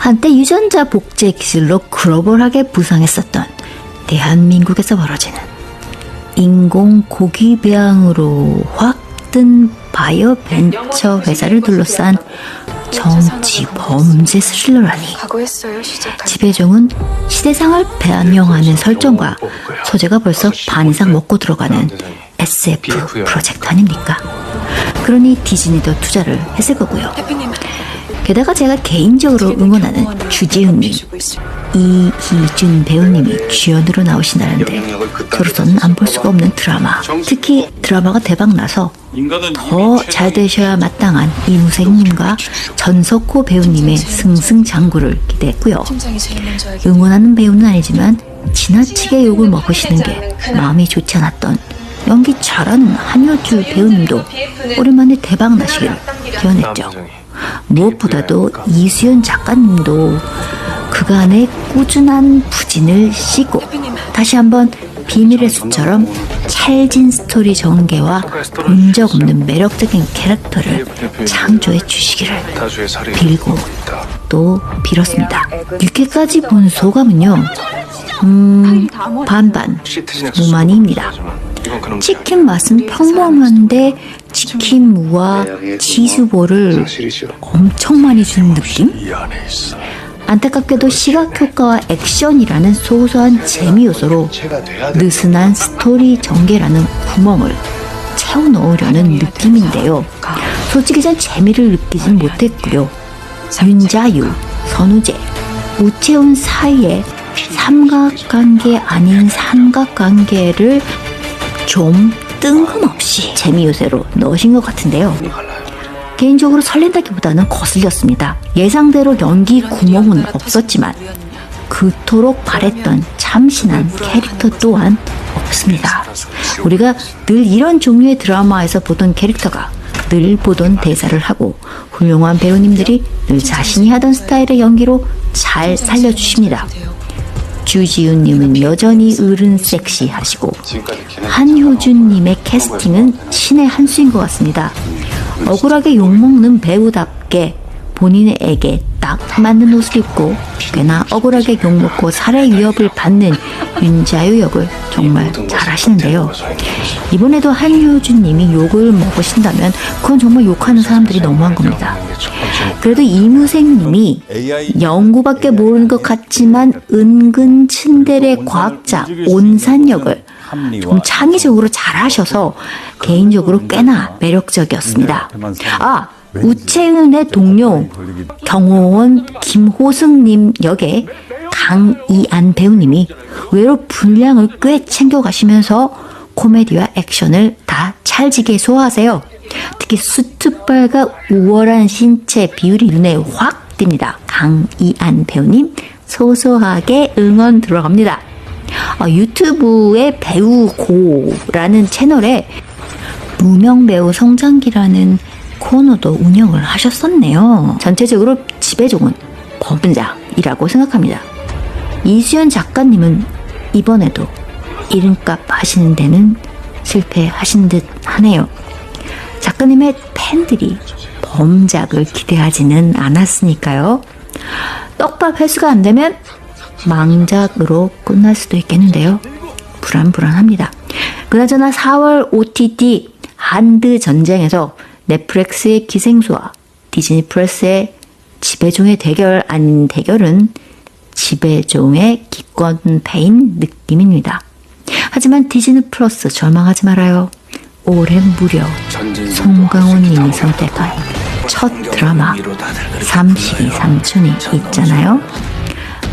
한때 유전자 복제 기술로 글로벌하게 부상했었던 대한민국에서 벌어지는 인공 고기 배양으로 확 뜬 바이오 벤처 회사를 둘러싼 정치 범죄 스릴러라니 지배종은 시대상을 반영하는 설정과 소재가 벌써 반 이상 먹고 들어가는 SF 프로젝트 아닙니까? 그러니 디즈니도 투자를 했을 거고요. 게다가 제가 개인적으로 응원하는 주지훈님, 이희준 배우님이 주연으로 나오신다는데 저로서는 안 볼 수가 없는 드라마. 특히 드라마가 대박 나서 더 잘 되셔야 마땅한 이무생님과 전석호 배우님의 승승장구를 기대했고요. 응원하는 배우는 아니지만 지나치게 욕을 먹으시는 게 마음이 좋지 않았던 연기 잘하는 한효주 배우님도 오랜만에 대박 나시기를 기원했죠. 무엇보다도 이수연 작가님도 그간의 꾸준한 부진을 씻고 다시 한번 비밀의 숲처럼 찰진 스토리 전개와 본 적 없는 매력적인 캐릭터를 창조해 주시기를 빌고. 또 빌었습니다. 6회까지 본 소감은요, 음, 반반, 무만입니다. 치킨 맛은 평범한데 치킨 무와 치수보를 사실이죠. 엄청 많이 주는 느낌? 안타깝게도 시각 효과와 액션이라는 소소한 재미 요소로 느슨한 스토리 전개라는 구멍을 채워 넣으려는 느낌인데요. 솔직히 전 재미를 느끼진 못했고요. 윤자유, 선우재, 우채훈 사이에 삼각관계 아닌 삼각관계를 좀 뜬금없이 재미 요소로 넣으신 것 같은데요. 개인적으로 설렌다기보다는 거슬렸습니다. 예상대로 연기 구멍은 없었지만 그토록 바랬던 참신한 캐릭터 또한 없습니다. 우리가 늘 이런 종류의 드라마에서 보던 캐릭터가 늘 보던 대사를 하고 훌륭한 배우님들이 늘 자신이 하던 스타일의 연기로 잘 살려주십니다. 주지훈님은 여전히 어른 섹시하시고 한효준님의 캐스팅은 신의 한 수인 것 같습니다. 억울하게 욕먹는 배우답게 본인에게 딱 맞는 옷을 입고 꽤나 억울하게 욕먹고 살해 위협을 받는 윤자유 역을 정말 잘하시는데요. 이번에도 한효준님이 욕을 먹으신다면 그건 정말 욕하는 사람들이 너무한 겁니다. 그래도 이무생님이 연구밖에 모르는 것 같지만 은근 츤데레 과학자 온산 역을 좀 창의적으로 잘하셔서 개인적으로 꽤나 매력적이었습니다. 아 우채은의 동료 경호원 김호승님 역의 강이안 배우님이 의외로 분량을 꽤 챙겨가시면서 코미디와 액션을 다 찰지게 소화하세요. 특히 수트발과 우월한 신체 비율이 눈에 확 띕니다. 강이안 배우님 소소하게 응원 들어갑니다. 아, 유튜브의 배우고라는 채널에 무명 배우 성장기라는 코너도 운영을 하셨었네요. 전체적으로 지배종은 범자이라고 생각합니다. 이수연 작가님은 이번에도 이름값 하시는 데는 실패하신 듯 하네요. 작가님의 팬들이 범작을 기대하지는 않았으니까요. 떡밥 회수가 안 되면 망작으로 끝날 수도 있겠는데요. 불안불안합니다. 그나저나 4월 OTT 한드 전쟁에서 넷플릭스의 기생수와 디즈니 플러스의 지배종의 대결 아닌 대결은 지배종의 기권패인 느낌입니다. 하지만 디즈니 플러스 절망하지 말아요. 올해 무려 송강호님이 선택한 첫 드라마 삼식이 삼촌이 있잖아요.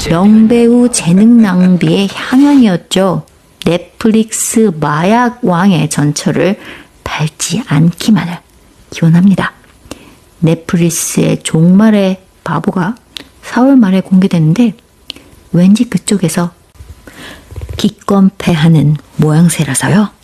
명배우 재능 낭비의 향연이었죠. 넷플릭스 마약 왕의 전철을 밟지 않기만을 기원합니다. 넷플릭스의 종말의 바보가 4월 말에 공개됐는데 왠지 그쪽에서 기권패하는 모양새라서요.